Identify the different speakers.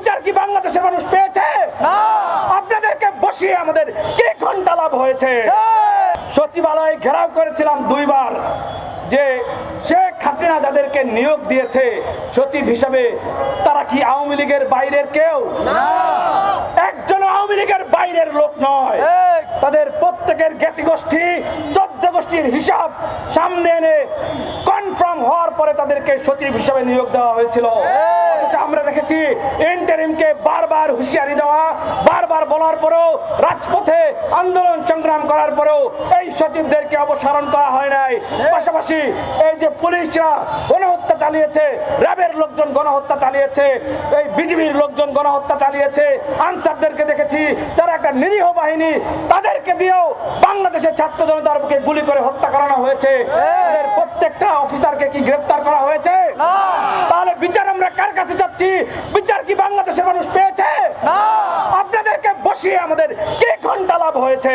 Speaker 1: বিচার কি বাংলাদেশের মানুষ পেয়েছে? আপনাদেরকে বসিয়ে আমাদের কে ঘণ্টা লাভ হয়েছে? সচিবালয় ঘেরাও করেছিলাম দুইবার যে শেখ হাসিনা যাদেরকে নিয়োগ দিয়েছে সচিব হিসাবে তারা কি আওয়ামী লীগের বাইরের কেউ? একজন আওয়ামী লীগের বাইরের লোক নয়। তাদের প্রত্যেকের জ্ঞাতি গোষ্ঠী চোদ্দ গোষ্ঠীর হিসাব সামনে এনে কনফার্ম হওয়ার পরে তাদেরকে সচিব হিসাবে নিয়োগ দেওয়া হয়েছিল। আমরা দেখেছি ইন্টারিমকে বারবার হুঁশিয়ারি দেওয়া, বারবার বলার পরেও রাজপথে আন্দোলন সংগ্রাম করার পরেও এই সচিবদেরকে অপসারণ করা হয় নাই। পাশাপাশি এই যে পুলিশরা গণহত্যা চালিয়েছে, র্যাবের লোকজন গণহত্যা চালিয়েছে, এই বিজিবির লোকজন গণহত্যা চালিয়েছে, আনসারদেরকে দেখেছি, যারা একটা নিরীহ বাহিনী, তাদেরকে দিয়েও বাংলাদেশের ছাত্র জনতার বুকে গুলি করে হত্যা করানো হয়েছে। তাদের প্রত্যেকটা অফিসারকে কি গ্রেফতার করা হয়েছে? চাচ্ছি বিচার কি বাংলাদেশের মানুষ পেয়েছে? আপনাদেরকে বসিয়ে আমাদের কে ঘণ্টা লাভ হয়েছে?